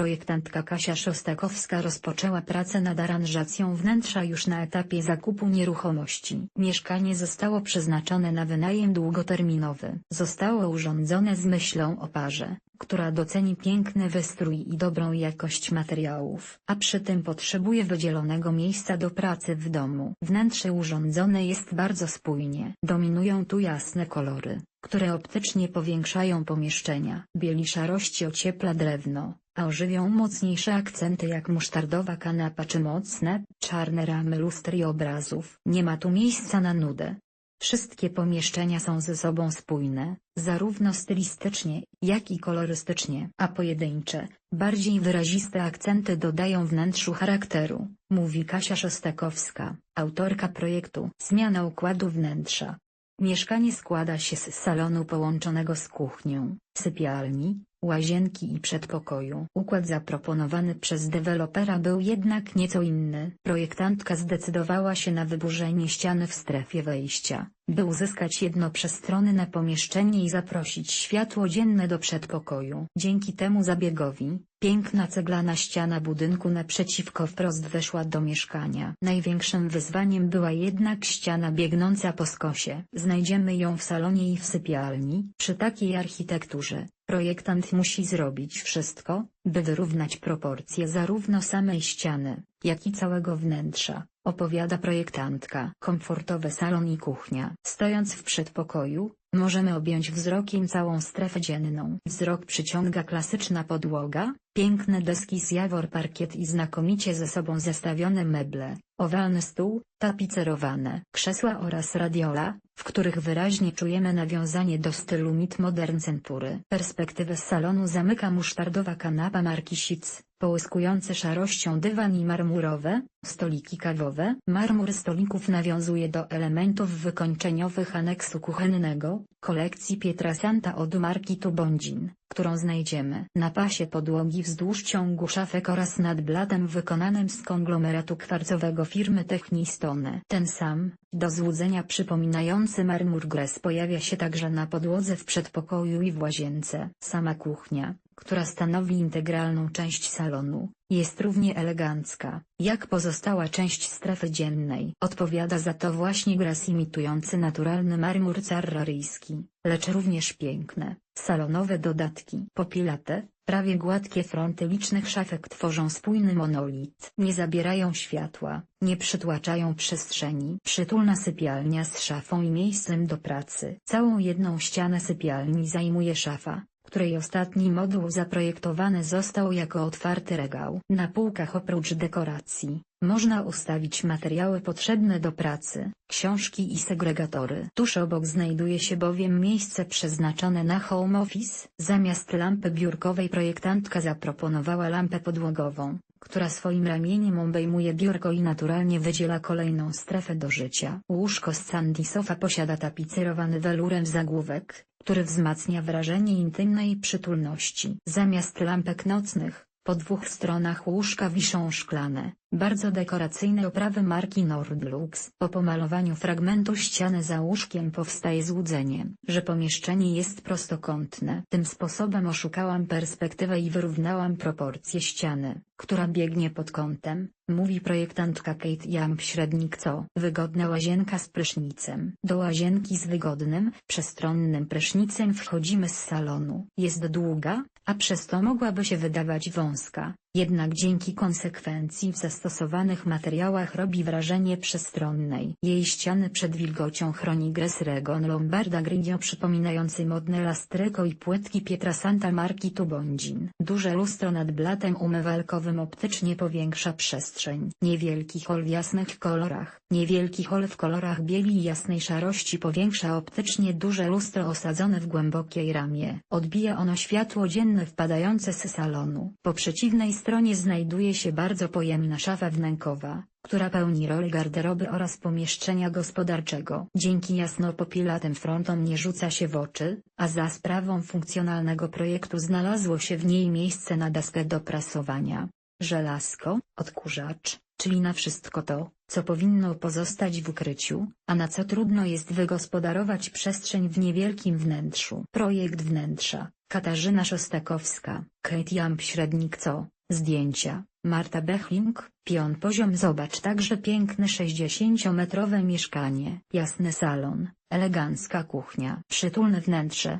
Projektantka Kasia Szostakowska rozpoczęła pracę nad aranżacją wnętrza już na etapie zakupu nieruchomości. Mieszkanie zostało przeznaczone na wynajem długoterminowy. Zostało urządzone z myślą o parze, która doceni piękny wystrój i dobrą jakość materiałów, a przy tym potrzebuje wydzielonego miejsca do pracy w domu. Wnętrze urządzone jest bardzo spójnie. Dominują tu jasne kolory, które optycznie powiększają pomieszczenia. Bieli szarości ociepla drewno, a ożywią mocniejsze akcenty jak musztardowa kanapa czy mocne, czarne ramy luster i obrazów. Nie ma tu miejsca na nudę. Wszystkie pomieszczenia są ze sobą spójne, zarówno stylistycznie, jak i kolorystycznie, a pojedyncze, bardziej wyraziste akcenty dodają wnętrzu charakteru, mówi Kasia Szostakowska, autorka projektu Zmiana układu wnętrza. Mieszkanie składa się z salonu połączonego z kuchnią, sypialni, łazienki i przedpokoju. Układ zaproponowany przez dewelopera był jednak nieco inny. Projektantka zdecydowała się na wyburzenie ściany w strefie wejścia, by uzyskać jednoprzestronne pomieszczenie i zaprosić światło dzienne do przedpokoju. Dzięki temu zabiegowi, piękna ceglana ściana budynku naprzeciwko wprost weszła do mieszkania. Największym wyzwaniem była jednak ściana biegnąca po skosie. Znajdziemy ją w salonie i w sypialni. Przy takiej architekturze, Projektant musi zrobić wszystko, by wyrównać proporcje zarówno samej ściany, jak i całego wnętrza, opowiada projektantka. Komfortowy salon i kuchnia. Stojąc w przedpokoju, możemy objąć wzrokiem całą strefę dzienną. Wzrok przyciąga klasyczna podłoga, piękne deski z jawor parkiet i znakomicie ze sobą zestawione meble, owalny stół, tapicerowane krzesła oraz radiola, w których wyraźnie czujemy nawiązanie do stylu mid-modern century. Perspektywę salonu zamyka musztardowa kanapa marki Sitz, połyskujące szarością dywan i marmurowe, stoliki kawowe. Marmur stolików nawiązuje do elementów wykończeniowych aneksu kuchennego, kolekcji Pietrasanta od marki Tubondzin, którą znajdziemy na pasie podłogi wzdłuż ciągu szafek oraz nad blatem wykonanym z konglomeratu kwarcowego firmy Technistone. Ten sam, do złudzenia przypominający marmur gres pojawia się także na podłodze w przedpokoju i w łazience. Sama kuchnia, która stanowi integralną część salonu, jest równie elegancka, jak pozostała część strefy dziennej. Odpowiada za to właśnie gras imitujący naturalny marmur carraryjski, lecz również piękne, salonowe dodatki. Popilate, prawie gładkie fronty licznych szafek tworzą spójny monolit. Nie zabierają światła, nie przytłaczają przestrzeni. Przytulna sypialnia z szafą i miejscem do pracy. Całą jedną ścianę sypialni zajmuje szafa, której ostatni moduł zaprojektowany został jako otwarty regał. Na półkach oprócz dekoracji, można ustawić materiały potrzebne do pracy, książki i segregatory. Tuż obok znajduje się bowiem miejsce przeznaczone na home office. Zamiast lampy biurkowej projektantka zaproponowała lampę podłogową, która swoim ramieniem obejmuje biurko i naturalnie wydziela kolejną strefę do życia. Łóżko z Sandy Sofa posiada tapicerowany welurem zagłówek, który wzmacnia wrażenie intymnej przytulności. Zamiast lampek nocnych, po dwóch stronach łóżka wiszą szklane, bardzo dekoracyjne oprawy marki Nordlux. Po pomalowaniu fragmentu ściany za łóżkiem powstaje złudzenie, że pomieszczenie jest prostokątne. Tym sposobem oszukałam perspektywę i wyrównałam proporcje ściany, która biegnie pod kątem, mówi projektantka Kate Young średnik co wygodna łazienka z prysznicem. Do łazienki z wygodnym, przestronnym prysznicem wchodzimy z salonu. Jest długa, a przez to mogłaby się wydawać wąska, jednak dzięki konsekwencji w zastosowanych materiałach robi wrażenie przestronnej. Jej ściany przed wilgocią chroni gres Regon Lombarda Grigio przypominający modne lastryko i płytki Pietrasanta marki Tubondzin. Duże lustro nad blatem umywalkowym optycznie powiększa przestrzeń. Niewielki hol w jasnych kolorach. Niewielki hol w kolorach bieli i jasnej szarości powiększa optycznie duże lustro osadzone w głębokiej ramie. Odbija ono światło dzienne wpadające z salonu. Po przeciwnej stronie znajduje się bardzo pojemna szafa wnękowa, która pełni rolę garderoby oraz pomieszczenia gospodarczego. Dzięki jasno-popilatym frontom nie rzuca się w oczy, a za sprawą funkcjonalnego projektu znalazło się w niej miejsce na daskę do prasowania, żelazko, odkurzacz, czyli na wszystko to, co powinno pozostać w ukryciu, a na co trudno jest wygospodarować przestrzeń w niewielkim wnętrzu. Projekt wnętrza, Katarzyna Szostakowska, Kate Jamp Średnik co, zdjęcia, Marta Bechling, pion poziom. Zobacz także piękne 60-metrowe mieszkanie, jasny salon, elegancka kuchnia, przytulne wnętrze,